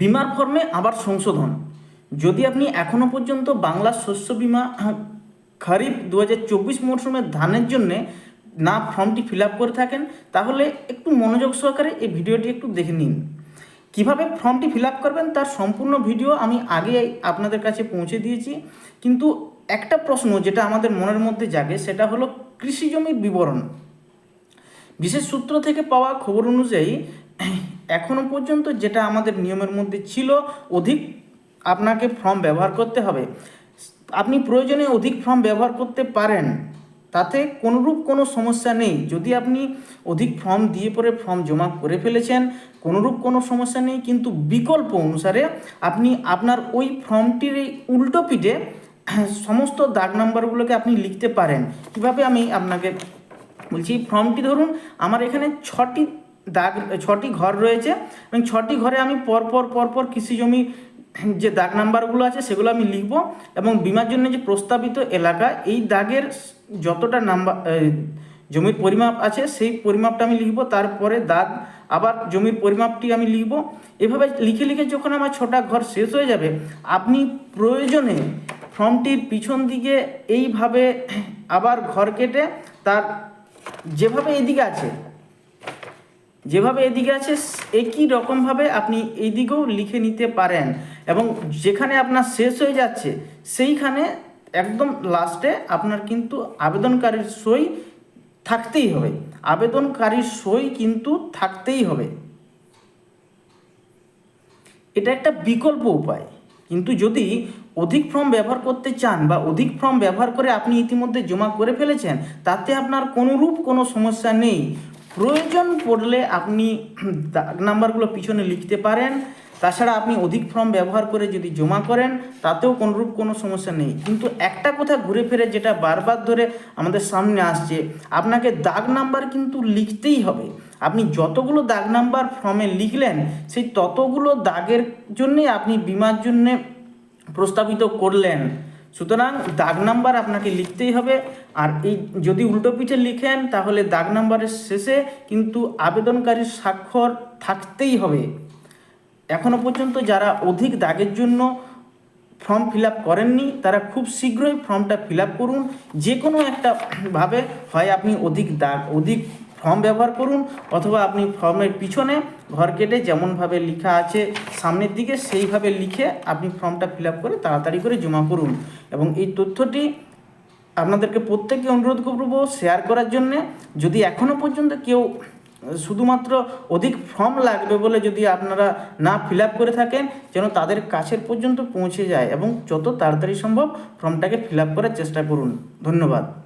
বিমার ফর্মে আবার সংশোধন। যদি আপনি এখনও পর্যন্ত বাংলা শস্য বিমা খারিফ দু হাজার চব্বিশ মরশুমের ধানের জন্যে না ফর্মটি ফিল আপ করে থাকেন, তাহলে একটু মনোযোগ সহকারে এই ভিডিওটি একটু দেখে নিন। কীভাবে ফর্মটি ফিল আপ করবেন তার সম্পূর্ণ ভিডিও আমি আগে আপনাদের কাছে পৌঁছে দিয়েছি। কিন্তু একটা প্রশ্ন যেটা আমাদের মনের মধ্যে জাগে, সেটা হলো কৃষি জমির বিবরণ। বিশেষ সূত্র থেকে পাওয়া খবর অনুযায়ী এখনও পর্যন্ত যেটা আমাদের নিয়মের মধ্যে ছিল, অধিক আপনাকে ফর্ম ব্যবহার করতে হবে। আপনি প্রয়োজনে অধিক ফর্ম ব্যবহার করতে পারেন, তাতে কোনোরূপ কোনো সমস্যা নেই। যদি আপনি অধিক ফর্ম দিয়ে পরে ফর্ম জমা করে ফেলেছেন, কোনোরূপ কোনো সমস্যা নেই, কিন্তু বিকল্প অনুসারে আপনি আপনার ওই ফর্মটির এই উল্টো পিঠে সমস্ত দাগ নাম্বারগুলোকে আপনি লিখতে পারেন। কীভাবে আমি আপনাকে বলছি ফর্মটি ধরুন, আমার এখানে ছটি দাগ, ছটি ঘর রয়েছে এবং ছটি ঘরে আমি পরপর পরপর কৃষি জমি যে দাগ নাম্বারগুলো আছে সেগুলো আমি লিখব এবং বিমার জন্য যে প্রস্তাবিত এলাকা, এই দাগের যতটা নাম্বার জমির পরিমাপ আছে সেই পরিমাপটা আমি লিখব, তারপরে দাগ, আবার জমির পরিমাপটি আমি লিখব। এভাবে লিখে লিখে যখন আমার ছটা ঘর শেষ হয়ে যাবে, আপনি প্রয়োজনে ফর্মটির পিছন দিকে এইভাবে আবার ঘর কেটে তার, যেভাবে এদিকে আছে যেভাবে এদিকে আছে, একই রকমভাবে আপনি এইদিকেও লিখে নিতে পারেন। এবং যেখানে আপনার শেষ হয়ে যাচ্ছে, সেইখানে একদম লাস্টে আপনার কিন্তু আবেদনকারীর সই থাকতেই হবে। আবেদনকারীর সই কিন্তু থাকতেই হবে। এটা একটা বিকল্প উপায়। কিন্তু যদি অধিক ফর্ম ব্যবহার করতে চান বা অধিক ফর্ম ব্যবহার করে আপনি ইতিমধ্যে জমা করে ফেলেছেন, তাতে আপনার কোনোরূপ কোনো সমস্যা নেই। প্রয়োজন পড়লে আপনি দাগ নাম্বারগুলো পিছনে লিখতে পারেন। তাছাড়া আপনি অধিক ফর্ম ব্যবহার করে যদি জমা করেন, তাতেও কোনোরূপ কোনো সমস্যা নেই। কিন্তু একটা কথা ঘুরে ফিরে যেটা বারবার ধরে আমাদের সামনে আসছে, আপনাকে দাগ নাম্বার কিন্তু লিখতেই হবে। আপনি যতগুলো দাগ নাম্বার ফর্মে লিখলেন, সেই ততগুলো দাগের জন্যে আপনি বিমার জন্যে প্রস্তাবিত করলেন। সুতরাং দাগ নাম্বার আপনাকে লিখতেই হবে। আর এই যদি উল্টো পিঠে লিখেন, তাহলে দাগ নাম্বারের শেষে কিন্তু আবেদনকারীর স্বাক্ষর থাকতেই হবে। এখনও পর্যন্ত যারা অধিক দাগের জন্য ফর্ম ফিল আপ করেননি, তারা খুব শীঘ্রই ফর্মটা ফিল আপ করুন। যে কোনো একটা ভাবে হয় আপনি অধিক দাগ, অধিক ফর্ম ব্যবহার করুন অথবা আপনি ফর্মের পিছনে ঘর কেটে যেমনভাবে লেখা আছে সামনের দিকে সেইভাবে লিখে আপনি ফর্মটা ফিল করে তাড়াতাড়ি করে জমা করুন। এবং এই তথ্যটি আপনাদেরকে প্রত্যেককে অনুরোধ করব শেয়ার করার জন্যে। যদি এখনও পর্যন্ত কেউ, শুধুমাত্র অধিক ফর্ম লাগবে বলে যদি আপনারা না ফিল করে থাকেন, যেন তাদের কাছের পর্যন্ত পৌঁছে যায় এবং যত তাড়াতাড়ি সম্ভব ফর্মটাকে ফিল করার চেষ্টা করুন। ধন্যবাদ।